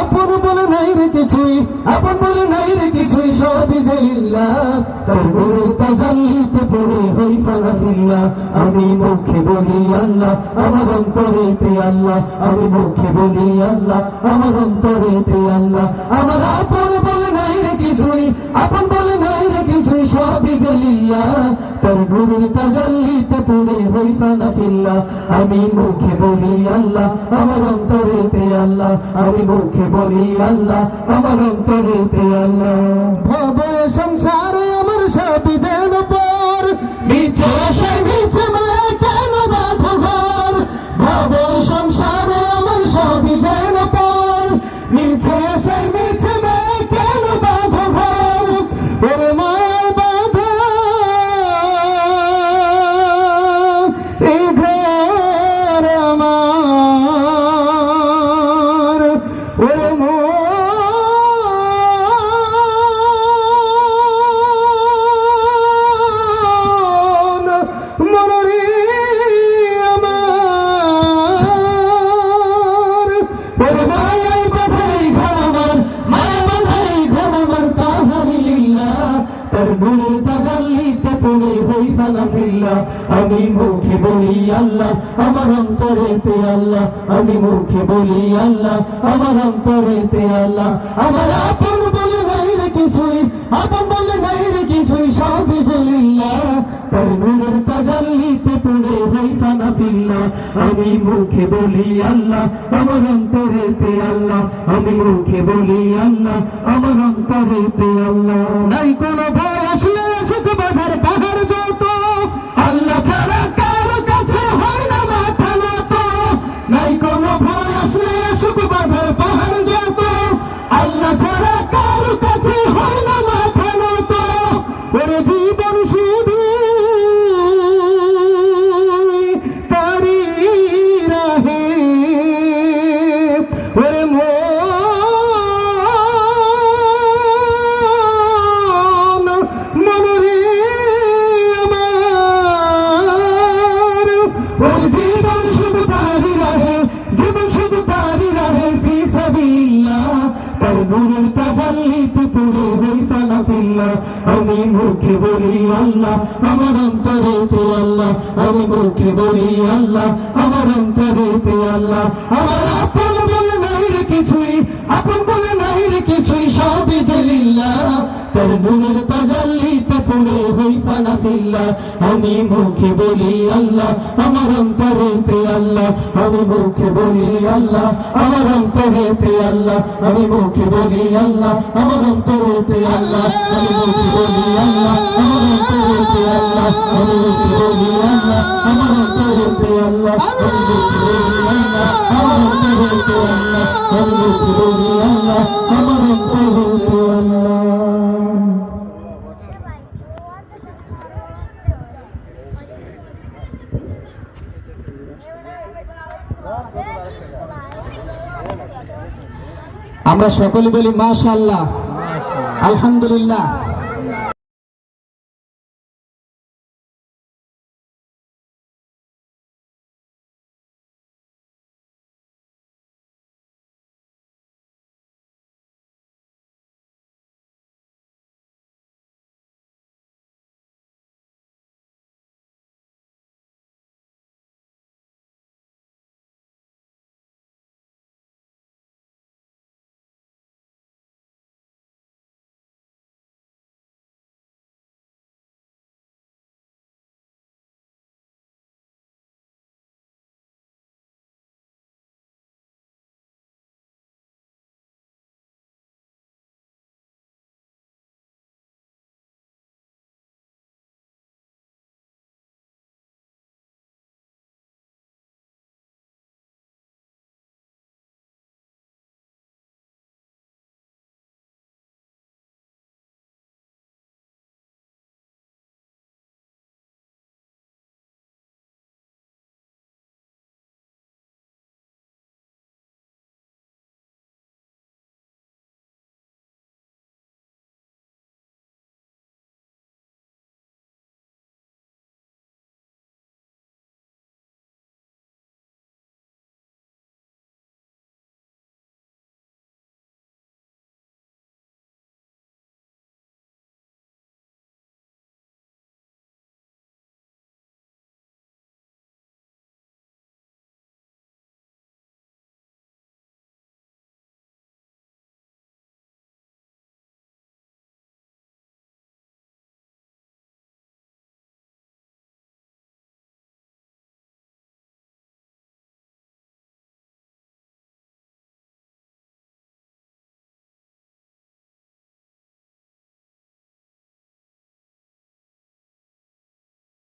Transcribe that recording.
আপন বলে নাই রে কিছুই, আপন বলে নাই রে কিছুই সবই জলিল্লা আমি মুখে বলি আল্লাহ, আমার অন্তরেতে আল্লাহ। আমি মুখে বলি আল্লাহ, আমার অন্তরেতে আল্লাহ। আমার আপন বলে নাই রে কিছুই, আপন বলে নাই কিছুই সবই জলিল্লা তোর গুরুর তাজাল্লিতে পড়ে হই ফানা ফিল্লা আমি মুখে বলি আল্লাহ, আমার অন্তরেতে আল্লাহ। আমি মুখে বলি আল্লাহ, আমার অন্তরেতে আল্লাহ। ভব সংসারে আমার সবই যেন পর, মিছে সে মিছে কেন বাধা ঘর? ভব সংসারে আমার সবই যেন পর, মিছে আমি মুখে বলি আল্লাহ, আমার অন্তরেতে আল্লাহ। আমি মুখে বলি আল্লাহ, আমার অন্তরেতে আল্লাহ। আমার আপন বলে নাই রে কিছুই, আপন বলে নাই রে কিছুই সব জলিল্লা। তার আমি মুখে বলি আল্লাহ, আমার অন্তরেতে আল্লাহ। আমি মুখে বলি আল্লাহ, আমার অন্তরেতে আল্লাহ। নাই কোনো ভয় আসলে সুখ বাধার পাহাড় যত। আল্লাহ ছাড়া আমি মুখে বলি আল্লাহ, আমার অন্তরেতে আল্লাহ, আমি মুখে বলি আল্লাহ, আমার অন্তরেতে আল্লাহ। আমার আপন বলে নাই রে কিছুই, আপন বলে নাই রে কিছুই, সবই জলিল্লা তার নূরের তাজাল্লিতে পড়ে হই ফানা ফিল্লা আমি মুখে বলি আল্লাহ, আমার অন্তরেতে আল্লাহ, আমি মুখে বলি আল্লাহ, আমার অন্তরেতে আল্লাহ, আমি মুখে বলি আল্লাহ, আমার অন্তরেতে আল্লাহ, আমি মুখে বলি আল্লাহ, আমার অন্তরেতে আল্লাহ, আমি মুখে বলি আল্লাহ, আমার অন্তরেতে আল্লাহ, আমি মুখে বলি আল্লাহ, আমার অন্তরেতে আল্লাহ, আমি মুখে বলি আল্লাহ, আমার অন্তরেতে আল্লাহ আমরা সকলে বলি মাশাল্লাহ আলহামদুলিল্লাহ।